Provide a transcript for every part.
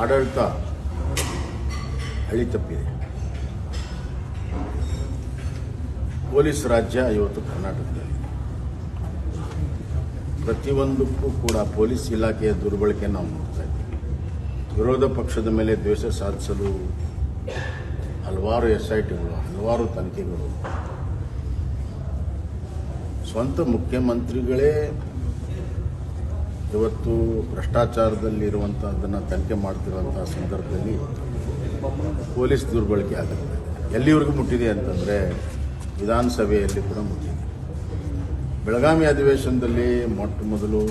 ಆಡಳಿತ ಹಳಿ ತಪ್ಪಿದೆ. ಪೊಲೀಸ್ ರಾಜ್ಯ ಇವತ್ತು ಕರ್ನಾಟಕದಲ್ಲಿ. ಪ್ರತಿಯೊಂದಕ್ಕೂ ಕೂಡ ಪೊಲೀಸ್ ಇಲಾಖೆಯ ದುರ್ಬಳಕೆ ನಾವು ನೋಡ್ತಾ ಇದ್ದೀವಿ. ವಿರೋಧ ಪಕ್ಷದ ಮೇಲೆ ದ್ವೇಷ ಸಾಧಿಸಲು ಹಲವಾರು ಎಸ್ ಐ ಟಿಗಳು ಹಲವಾರು ತನಿಖೆಗಳು. ಸ್ವಂತ ಮುಖ್ಯಮಂತ್ರಿಗಳೇ ಇವತ್ತು ಭ್ರಷ್ಟಾಚಾರದಲ್ಲಿರುವಂಥದ್ದನ್ನು ತನಿಖೆ ಮಾಡ್ತಿರುವಂಥ ಸಂದರ್ಭದಲ್ಲಿ ಪೊಲೀಸ್ ದುರ್ಬಳಕೆ ಆಗುತ್ತೆ. ಎಲ್ಲಿವರೆಗೂ ಮುಟ್ಟಿದೆ ಅಂತಂದರೆ ವಿಧಾನಸಭೆಯಲ್ಲಿ ಕೂಡ ಮುಟ್ಟಿದೆ. ಬೆಳಗಾವಿ ಅಧಿವೇಶನದಲ್ಲಿ ಮೊಟ್ಟ ಮೊದಲು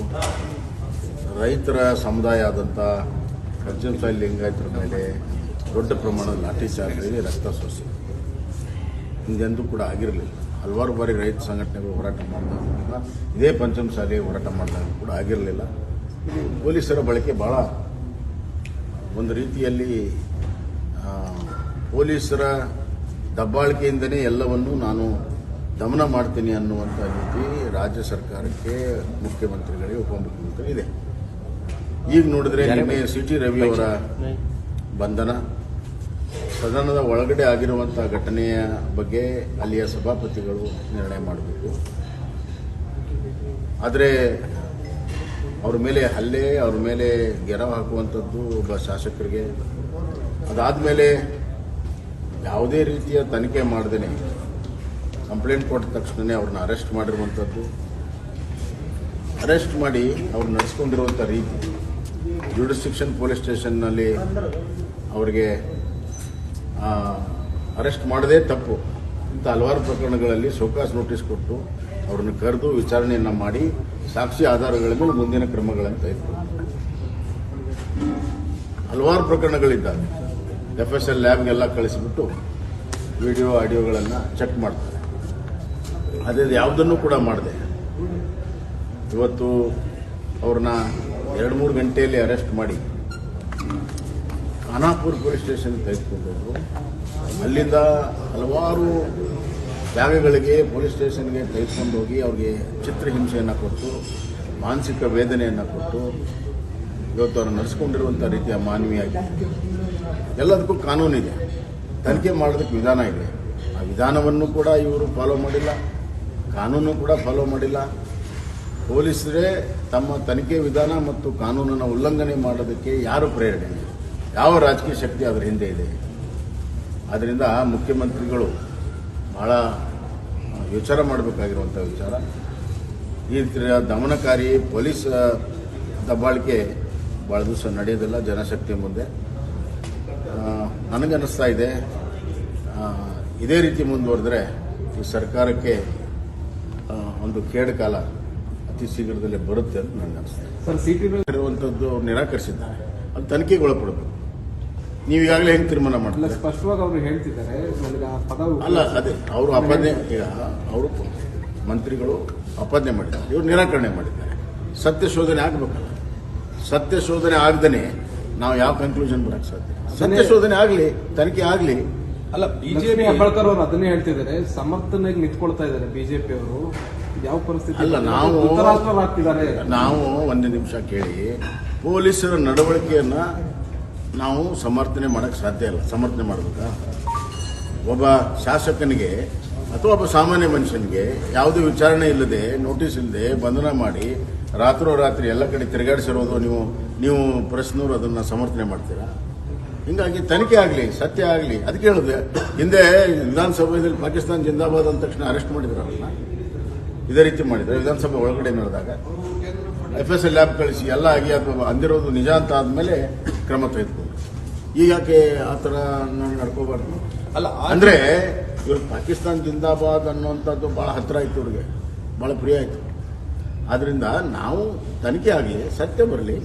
ರೈತರ ಸಮುದಾಯ ಆದಂಥ ಸಾಯಿ ಲಿಂಗಾಯತರ ಮೇಲೆ ದೊಡ್ಡ ಪ್ರಮಾಣದ ಲಾಠಿ ಚಾರ್ಜ್ ರಕ್ತ ಸೋಸಿ ಹಿಂದೆಂದೂ ಕೂಡ ಆಗಿರಲಿಲ್ಲ. ಹಲವಾರು ಬಾರಿ ರೈತ ಸಂಘಟನೆಗಳು ಹೋರಾಟ ಮಾಡಿದಾಗ ಕೂಡ ಇದೇ ಪಂಚಮಸಾಲಿ ಹೋರಾಟ ಮಾಡಿದಾಗ ಕೂಡ ಆಗಿರಲಿಲ್ಲ. ಇದು ಪೊಲೀಸರ ಬಳಕೆ ಭಾಳ ಒಂದು ರೀತಿಯಲ್ಲಿ ಪೊಲೀಸರ ದಬ್ಬಾಳಿಕೆಯಿಂದನೇ ಎಲ್ಲವನ್ನೂ ನಾನು ದಮನ ಮಾಡ್ತೀನಿ ಅನ್ನುವಂಥ ರೀತಿ ರಾಜ್ಯ ಸರ್ಕಾರಕ್ಕೆ ಮುಖ್ಯಮಂತ್ರಿಗಳಿಗೆ ಉಪಮುಖ್ಯಮಂತ್ರಿ ಇದೆ. ಈಗ ನೋಡಿದ್ರೆ ನಿನ್ನೆ ಸಿ ಟಿ ರವಿ ಅವರ ಬಂಧನ ಸದನದ ಒಳಗಡೆ ಆಗಿರುವಂಥ ಘಟನೆಯ ಬಗ್ಗೆ ಅಲ್ಲಿಯ ಸಭಾಪತಿಗಳು ನಿರ್ಣಯ ಮಾಡಬೇಕು. ಆದರೆ ಅವ್ರ ಮೇಲೆ ಹಲ್ಲೆ, ಅವ್ರ ಮೇಲೆ ಗೆರವು ಹಾಕುವಂಥದ್ದು ಒಬ್ಬ ಶಾಸಕರಿಗೆ ಅದಾದಮೇಲೆ ಯಾವುದೇ ರೀತಿಯ ತನಿಖೆ ಮಾಡದೇನೆ ಕಂಪ್ಲೇಂಟ್ ಕೊಟ್ಟ ತಕ್ಷಣವೇ ಅವ್ರನ್ನ ಅರೆಸ್ಟ್ ಮಾಡಿರುವಂಥದ್ದು. ಅರೆಸ್ಟ್ ಮಾಡಿ ಅವ್ರು ನಡೆಸ್ಕೊಂಡಿರುವಂಥ ರೀತಿ ಜುಡಿಸ್ಟಿಕ್ಷನ್ ಪೊಲೀಸ್ ಸ್ಟೇಷನ್ನಲ್ಲಿ ಅವರಿಗೆ ಅರೆಸ್ಟ್ ಮಾಡದೇ ತಪ್ಪು. ಇಂಥ ಹಲವಾರು ಪ್ರಕರಣಗಳಲ್ಲಿ ಶೋಕಾಸ್ ನೋಟಿಸ್ ಕೊಟ್ಟು ಅವ್ರನ್ನ ಕರೆದು ವಿಚಾರಣೆಯನ್ನು ಮಾಡಿ ಸಾಕ್ಷಿ ಆಧಾರಗಳ ಮೇಲೆ ಮುಂದಿನ ಕ್ರಮಗಳನ್ನು ಇತ್ತು. ಹಲವಾರು ಪ್ರಕರಣಗಳಿದ್ದಾವೆ. ಎಫ್ ಎಸ್ ಎಲ್ ಲ್ಯಾಬ್ಗೆಲ್ಲ ಕಳಿಸಿಬಿಟ್ಟು ವಿಡಿಯೋ, ಆಡಿಯೋಗಳನ್ನು ಚೆಕ್ ಮಾಡ್ತಾರೆ. ಅದೇ ಯಾವುದನ್ನು ಕೂಡ ಮಾಡಿದೆ. ಇವತ್ತು ಅವ್ರನ್ನ ಎರಡು ಮೂರು ಗಂಟೆಯಲ್ಲಿ ಅರೆಸ್ಟ್ ಮಾಡಿ ಖಾನಾಪುರ್ ಪೊಲೀಸ್ ಸ್ಟೇಷನ್ ತೆಗೆದುಕೊಂಡು ಹೋದ್ರು ಅಲ್ಲಿಂದ ಹಲವಾರು ಜಾಗಗಳಿಗೆ ಪೊಲೀಸ್ ಸ್ಟೇಷನ್ಗೆ ತೆಗೆದುಕೊಂಡು ಹೋಗಿ ಅವ್ರಿಗೆ ಚಿತ್ರಹಿಂಸೆಯನ್ನು ಕೊಟ್ಟು, ಮಾನಸಿಕ ವೇದನೆಯನ್ನು ಕೊಟ್ಟು, ಇವತ್ತು ಅವ್ರು ನಡೆಸ್ಕೊಂಡಿರುವಂಥ ರೀತಿಯ ಮಾನವೀಯಾಗಿ ಎಲ್ಲದಕ್ಕೂ ಕಾನೂನಿದೆ ತನಿಖೆ ಮಾಡೋದಕ್ಕೆ ವಿಧಾನ ಇದೆ. ಆ ವಿಧಾನವನ್ನು ಕೂಡ ಇವರು ಫಾಲೋ ಮಾಡಿಲ್ಲ. ಕಾನೂನು ಕೂಡ ಫಾಲೋ ಮಾಡಿಲ್ಲ. ಪೊಲೀಸರೇ ತಮ್ಮ ತನಿಖೆ ವಿಧಾನ ಮತ್ತು ಕಾನೂನನ್ನು ಉಲ್ಲಂಘನೆ ಮಾಡೋದಕ್ಕೆ ಯಾರು ಪ್ರೇರಣೆ ಯಾವ ರಾಜಕೀಯ ಶಕ್ತಿ ಅದರ ಹಿಂದೆ ಇದೆ. ಆದ್ದರಿಂದ ಮುಖ್ಯಮಂತ್ರಿಗಳು ಬಹಳ ಯೋಚನೆ ವಿಚಾರ ಮಾಡಬೇಕಾಗಿರುವಂಥ ವಿಚಾರ. ಈ ರೀತಿಯ ದಮನಕಾರಿ ಪೊಲೀಸ್ ದಬ್ಬಾಳಿಕೆ ಭಾಳ ದಿವಸ ನಡೆಯೋದಿಲ್ಲ ಜನಶಕ್ತಿ ಮುಂದೆ. ನನಗನ್ನಿಸ್ತಾ ಇದೆ ಇದೇ ರೀತಿ ಮುಂದುವರೆದ್ರೆ ಈ ಸರ್ಕಾರಕ್ಕೆ ಒಂದು ಕೇಡು ಕಾಲ ಅತಿ ಶೀಘ್ರದಲ್ಲೇ ಬರುತ್ತೆ ಅಂತ ನನಗೆ ಅನಿಸ್ತದೆ ಸರ್ ಸಿಟಿ ಇರುವಂಥದ್ದು ಅವ್ರು ನಿರಾಕರಿಸಿದ್ದಾರೆ. ಅದು ತನಿಖೆಗೆ ಒಳಪಡಬೇಕು. ನೀವು ಈಗಾಗಲೇ ಹೆಂಗೆ ತೀರ್ಮಾನ ಮಾಡ್ತಾರೆ? ಸ್ಪಷ್ಟವಾಗಿ ಅವರು ಹೇಳ್ತಿದ್ದಾರೆ. ನನಗೆ ಆ ಪದ ಅಲ್ಲ ಅದೇ ಅವರು ಅಪಾದನೆ ಈಗ ಅವರು ಮಂತ್ರಿಗಳು ಅಪಾದನೆ ಮಾಡಿದ್ದಾರೆ. ಇವರು ನಿರಾಕರಣೆ ಮಾಡಿದ್ದಾರೆ. ಸತ್ಯ ಶೋಧನೆ ಆಗಬೇಕಲ್ಲ. ಸತ್ಯ ಶೋಧನೆ ಆಗದೇ ನಾವು ಯಾವ ಕನ್ಕ್ಲೂಷನ್ ಬರಕ್ಕೆ ಸಾಧ್ಯ? ಸತ್ಯ ಶೋಧನೆ ಆಗಲಿ ತನಿಖೆ ಆಗಲಿ. ಅಲ್ಲ ಬಿಜೆಪಿ ಅಂಬೇಡ್ಕರ್ ಅವರು ಅದನ್ನೇ ಹೇಳ್ತಿದ್ದಾರೆ. ಸಮರ್ಥನೆಗೆ ನಿಂತ್ಕೊಳ್ತಾ ಇದ್ದಾರೆ ಬಿಜೆಪಿ ಅವರು. ಯಾವ ಪರಿಸ್ಥಿತಿ? ಅಲ್ಲ, ನಾವು- ನಾವು ಒಂದು ನಿಮಿಷ ಕೇಳಿ ಪೊಲೀಸರ ನಡವಳಿಕೆಯನ್ನ ನಾವು ಸಮರ್ಥನೆ ಮಾಡಕ್ಕೆ ಸಾಧ್ಯ ಇಲ್ಲ. ಸಮರ್ಥನೆ ಮಾಡಬೇಕಾ? ಒಬ್ಬ ಶಾಸಕನಿಗೆ ಅಥವಾ ಒಬ್ಬ ಸಾಮಾನ್ಯ ಮನುಷ್ಯನಿಗೆ ಯಾವುದೇ ವಿಚಾರಣೆ ಇಲ್ಲದೆ ನೋಟಿಸ್ ಇಲ್ಲದೆ ಬಂಧನ ಮಾಡಿ ರಾತ್ರೋರಾತ್ರಿ ಎಲ್ಲ ಕಡೆ ತಿರುಗಾಡಿಸಿರೋದು ನೀವು ನೀವು ಪ್ರಶ್ನೆಯವರು ಅದನ್ನು ಸಮರ್ಥನೆ ಮಾಡ್ತೀರಾ? ಹಿಂಗಾಗಿ ತನಿಖೆ ಆಗಲಿ, ಸತ್ಯ ಆಗಲಿ, ಅದಕ್ಕೆ ಹೇಳಿದೆ, ಹಿಂದೆ ವಿಧಾನಸಭೆಯಲ್ಲಿ ಪಾಕಿಸ್ತಾನ ಜಿಂದಾಬಾದ್ ಅಂದ ತಕ್ಷಣ ಅರೆಸ್ಟ್ ಮಾಡಿದ್ರು ಮಾಡಿದ್ರಲ್ಲ? ಇದೇ ರೀತಿ ಮಾಡಿದ್ರು, ವಿಧಾನಸಭೆ ಒಳಗಡೆ ನಡೆದಾಗ. ಎಫ್ ಎಸ್ ಎಲ್ ಲ್ಯಾಬ್ ಕಳಿಸಿ, ಎಲ್ಲ ಆಗಿ ಅದು ಅಂದಿರೋದು ನಿಜ ಅಂತ ಆದಮೇಲೆ ಕ್ರಮ ತೆಗೆದುಕೊಂಡು. ಈಗ ಯಾಕೆ ಆ ಥರ ನಡ್ಕೋಬಾರ್ದು? ಅಲ್ಲ ಅಂದರೆ ಇವ್ರು ಪಾಕಿಸ್ತಾನ ಜಿಂದಾಬಾದ್ ಅನ್ನುವಂಥದ್ದು ಭಾಳ ಹತ್ತಿರ ಆಯ್ತು ಇವ್ರಿಗೆ. ಭಾಳ ಪ್ರಿಯ ಆಯಿತು. ಆದ್ದರಿಂದ ನಾವು ತನಿಖೆ ಆಗಲಿ ಸತ್ಯ ಬರಲಿ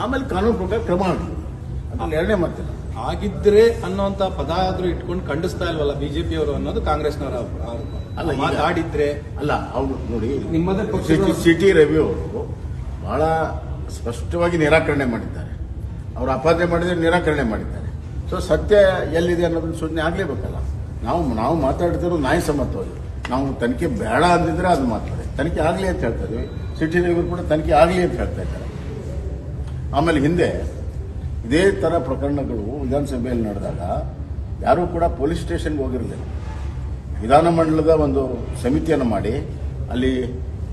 ಆಮೇಲೆ ಕಾನೂನು ಪ್ರಕಾರ ಕ್ರಮ ಆಗಲಿ ಅದ್ರಲ್ಲಿ ಎರಡನೇ ಮಾತಿಲ್ಲ. ಆಗಿದ್ರೆ ಅನ್ನೋಂಥ ಪದ ಆದರೂ ಇಟ್ಕೊಂಡು ಖಂಡಿಸ್ತಾ ಇಲ್ವಲ್ಲ ಬಿಜೆಪಿ ಅವರು ಅನ್ನೋದು ಕಾಂಗ್ರೆಸ್ನವರ ಅಲ್ಲ, ಮಾತಾಡಿದ್ರೆ ಅಲ್ಲ ಅವ್ರು ನೋಡಿ ನಿಮ್ಮದೇ ಸಿಟಿ ರವಿ ಅವರು ಬಹಳ ಸ್ಪಷ್ಟವಾಗಿ ನಿರಾಕರಣೆ ಮಾಡಿದ್ದಾರೆ. ಅವರು ಅಪಾದನೆ ಮಾಡಿದರೆ ನಿರಾಕರಣೆ ಮಾಡಿದ್ದಾರೆ. ಸೊ ಸತ್ಯ ಎಲ್ಲಿದೆ ಅನ್ನೋದನ್ನು ಸೂಚನೆ ಆಗಲೇಬೇಕಲ್ಲ. ನಾವು ನಾವು ಮಾತಾಡ್ತಿರೋ ನ್ಯಾಯಸಮ್ಮತವಾಗಿ ನಾವು ತನಿಖೆ ಬೇಡ ಅಂದಿದ್ರೆ ಅದು ಮಾತಾಡಿ. ತನಿಖೆ ಆಗಲಿ ಅಂತ ಹೇಳ್ತಾ ಇದ್ವಿ. ಸಿಟಿ ಕೂಡ ತನಿಖೆ ಆಗಲಿ ಅಂತ ಹೇಳ್ತಾ ಇದ್ದಾರೆ. ಆಮೇಲೆ ಹಿಂದೆ ಇದೇ ಥರ ಪ್ರಕರಣಗಳು ವಿಧಾನಸಭೆಯಲ್ಲಿ ನಡೆದಾಗ ಯಾರೂ ಕೂಡ ಪೊಲೀಸ್ ಸ್ಟೇಷನ್ಗೆ ಹೋಗಿರಲಿಲ್ಲ. ವಿಧಾನಮಂಡಲದ ಒಂದು ಸಮಿತಿಯನ್ನು ಮಾಡಿ, ಅಲ್ಲಿ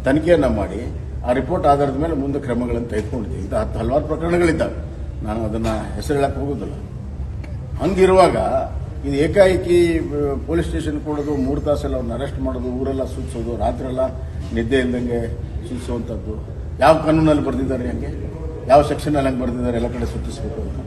ತನಿಖೆಯನ್ನು ಮಾಡಿ, ಆ ರಿಪೋರ್ಟ್ ಆಧಾರದ ಮೇಲೆ ಮುಂದೆ ಕ್ರಮಗಳನ್ನು ತೆಗೆದುಕೊಂಡಿದ್ದೀವಿ ಇಂಥ ಹತ್ತು ಹಲವಾರು ಪ್ರಕರಣಗಳಿದ್ದಾವೆ. ನಾನು ಅದನ್ನು ಹೇಳಕ್ಕೆ ಹೋಗೋದಿಲ್ಲ. ಹಂಗಿರುವಾಗ ಇದು ಏಕಾಏಕಿ ಪೊಲೀಸ್ ಸ್ಟೇಷನ್ ಕೊಡೋದು, ಮೂರು ತಾಸೆಲ್ಲ ಅವ್ರನ್ನ ಅರೆಸ್ಟ್ ಮಾಡೋದು, ಊರೆಲ್ಲ ಸೂಚಿಸೋದು ರಾತ್ರೆಲ್ಲ ನಿದ್ದೆ ಇಲ್ದಂಗೆ ಸೂಚಿಸುವಂಥದ್ದು ಯಾವ ಕಾನೂನಲ್ಲಿ ಬರೆದಿದ್ದಾರೆ ಹಂಗೆ? ಯಾವ ಸೆಕ್ಷನಲ್ಲಿ ಹಂಗೆ ಬರೆದಿದ್ದಾರೆ? ಎಲ್ಲ ಕಡೆ ಸೂಚಿಸಬೇಕು ಅಂತ.